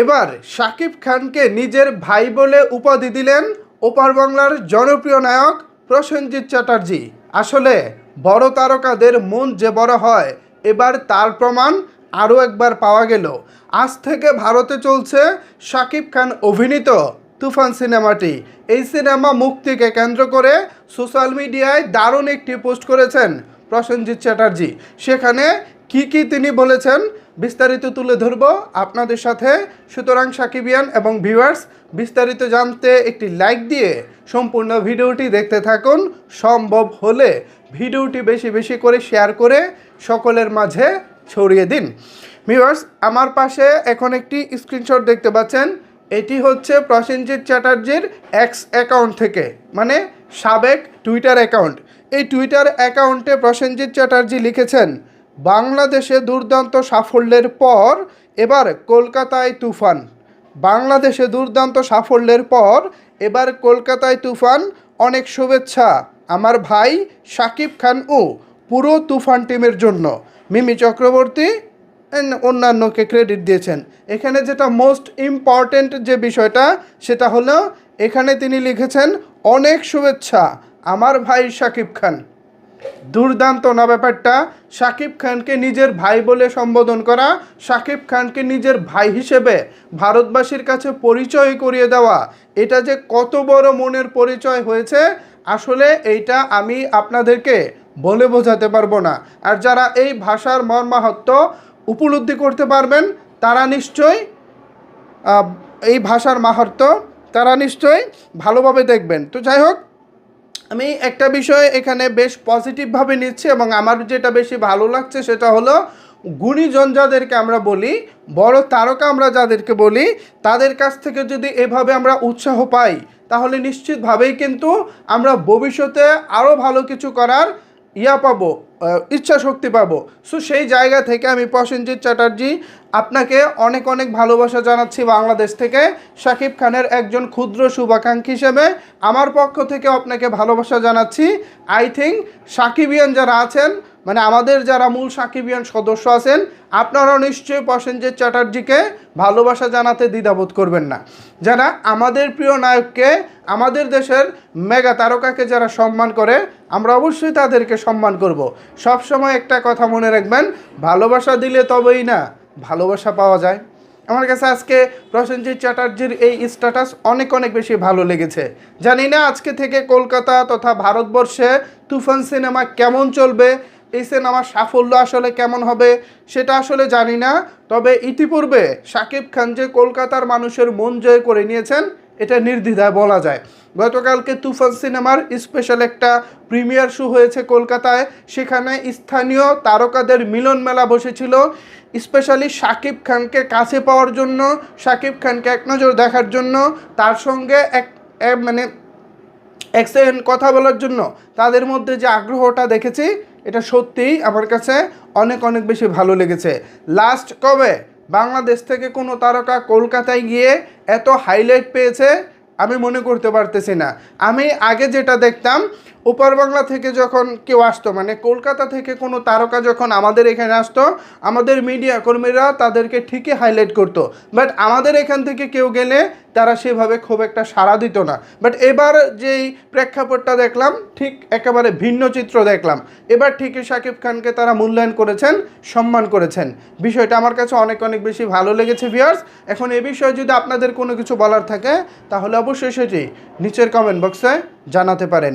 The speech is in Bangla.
এবার শাকিব খানকে নিজের ভাই বলে উপাধি দিলেন ওপার বাংলার জনপ্রিয় নায়ক প্রসেনজিৎ চ্যাটার্জি। আসলে বড় তারকাদের মন যে বড় হয়, এবার তার প্রমাণ আরও একবার পাওয়া গেল। আজ থেকে ভারতে চলছে শাকিব খান অভিনীত তুফান সিনেমাটি। এই সিনেমা মুক্তিকে কেন্দ্র করে সোশ্যাল মিডিয়ায় দারুণ একটি পোস্ট করেছেন প্রসেনজিৎ চ্যাটার্জি। সেখানে কি কি তিনি বলেছেন বিস্তারিত তুলে ধরব আপনাদের সাথে। সুতরাং সাকিবিয়ান এবং ভিউয়ার্স, বিস্তারিত জানতে একটি লাইক দিয়ে সম্পূর্ণ ভিডিওটি দেখতে থাকুন। সম্ভব হলে ভিডিওটি বেশি বেশি করে শেয়ার করে সকলের মাঝে ছড়িয়ে দিন। ভিউয়ার্স, আমার পাশে এখন একটি স্ক্রিনশট দেখতে পাচ্ছেন। এটি হচ্ছে প্রসেনজিৎ চ্যাটার্জির এক্স অ্যাকাউন্ট থেকে মানে সাবেক টুইটার অ্যাকাউন্ট এই টুইটার অ্যাকাউন্টে প্রসেনজিৎ চ্যাটার্জি লিখেছেন বাংলাদেশে দুর্দান্ত সাফল্যের পর এবার কলকাতায় তুফান। বাংলাদেশে দুর্দান্ত সাফল্যের পর এবার কলকাতায় তুফান। অনেক শুভেচ্ছা আমার ভাই সাকিব খান ও পুরো তুফান টিমের জন্য। মিমি চক্রবর্তী অন্যান্যকে ক্রেডিট দিয়েছেন। এখানে যেটা মোস্ট ইম্পর্ট্যান্ট যে বিষয়টা, সেটা হলো এখানে তিনি লিখেছেন, অনেক শুভেচ্ছা আমার ভাই শাকিব খান। দুর্দান্ত না ব্যাপারটা? শাকিব খানকে নিজের ভাই বলে সম্বোধন করা শাকিব খানকে নিজের ভাই হিসেবে ভারতবাসীর কাছে পরিচয় করিয়ে দেওয়া এটা যে কত বড় মনের পরিচয় হয়েছে আসলে এইটা আমি আপনাদেরকে বলে বোঝাতে পারব না। আর যারা এই ভাষার মর্মাহত্ব উপলব্ধি করতে পারবেন তারা নিশ্চয়ই আহ, এই ভাষার মাহাত্ম তারা নিশ্চয়ই ভালোভাবে দেখবেন। তো যাই হোক আমি একটা বিষয় এখানে বেশ পজিটিভভাবে নিচ্ছি এবং আমার যেটা বেশি ভালো লাগছে সেটা হলো গুণীজন যাদেরকে আমরা বলি, বড় তারকা আমরা যাদেরকে বলি, তাদের কাছ থেকে যদি এভাবে আমরা উৎসাহ পাই, তাহলে নিশ্চিতভাবেই কিন্তু আমরা ভবিষ্যতে আরও ভালো কিছু করার ইয়া পাবো ইচ্ছা শক্তি পাবো। সো সেই জায়গা থেকে আমি প্রসেনজিৎ চ্যাটার্জি আপনাকে অনেক অনেক ভালোবাসা জানাচ্ছি বাংলাদেশ থেকে। শাকিব খানের একজন ক্ষুদ্র শুভাকাঙ্ক্ষী হিসেবে আমার পক্ষ থেকে আপনাকে ভালোবাসা জানাচ্ছি। আই থিঙ্ক সাকিবিয়ান যারা আছেন মানে আমাদের যারা মূল সাকিবিয়ান সদস্য আছেন, আপনারাও নিশ্চয়ই প্রসেনজিৎ চ্যাটার্জিকে ভালোবাসা জানাতে দ্বিধাবোধ করবেন না। যারা আমাদের প্রিয় নায়ককে, আমাদের দেশের মেগা তারকাকে যারা সম্মান করে, আমরা অবশ্যই তাদেরকে সম্মান করব। সব সময় একটা কথা মনে রাখবেন, ভালোবাসা দিলে তবেই না ভালোবাসা পাওয়া যায়। আমার কাছে আজকে প্রসেনজিৎ চ্যাটার্জির এই স্ট্যাটাস অনেক অনেক বেশি ভালো লেগেছে। জানি না আজকে থেকে কলকাতা তথা ভারতবর্ষে তুফান সিনেমা কেমন চলবে এই সিনেমার সাফল্য আসলে কেমন হবে সেটা আসলে জানি না, তবে ইতিপূর্বে শাকিব খান যে কলকাতার মানুষের মন জয় করে নিয়েছেন, এটা নির্দ্বিধায় বলা যায়। গতকালকে তুফান সিনেমার স্পেশাল একটা প্রিমিয়ার শো হয়েছে কলকাতায়, সেখানে স্থানীয় তারকাদের মিলন মেলা বসেছিল। স্পেশালি শাকিব খানকে কাছে পাওয়ার জন্য শাকিব খানকে এক নজর দেখার জন্য, তার সঙ্গে এক মানে এক সেকেন্ড কথা বলার জন্য তাদের মধ্যে যে আগ্রহটা দেখেছি এটা সত্যিই আমার কাছে অনেক অনেক বেশি ভালো লেগেছে। লাস্ট কবে? বাংলাদেশ থেকে কোনো তারকা কলকাতায় গিয়ে এত হাইলাইট পেয়েছে, আমি মনে করতে পারতেছি না। আমি আগে যেটা দেখতাম ওপার বাংলা থেকে যখন কেউ আসতো মানে কলকাতা থেকে কোনো তারকা যখন আমাদের এখানে আসতো, আমাদের মিডিয়া কর্মীরা তাদেরকে ঠিকই হাইলাইট করতো। বাট আমাদের এখান থেকে কেউ গেলে তারা সেভাবে খুব একটা সাড়া দিত না। বাট এবার যেই প্রেক্ষাপটটা দেখলাম, ঠিক একেবারে ভিন্ন চিত্র দেখলাম। এবার ঠিকই শাকিব খানকে তারা মূল্যায়ন করেছেন, সম্মান করেছেন। বিষয়টা আমার কাছে অনেক অনেক বেশি ভালো লেগেছে ভিউয়ার্স এখন এ বিষয়ে যদি আপনাদের কোনো কিছু বলার থাকে, তাহলে অবশ্যই সেটি নিচের কমেন্ট বক্সে জানাতে পারেন।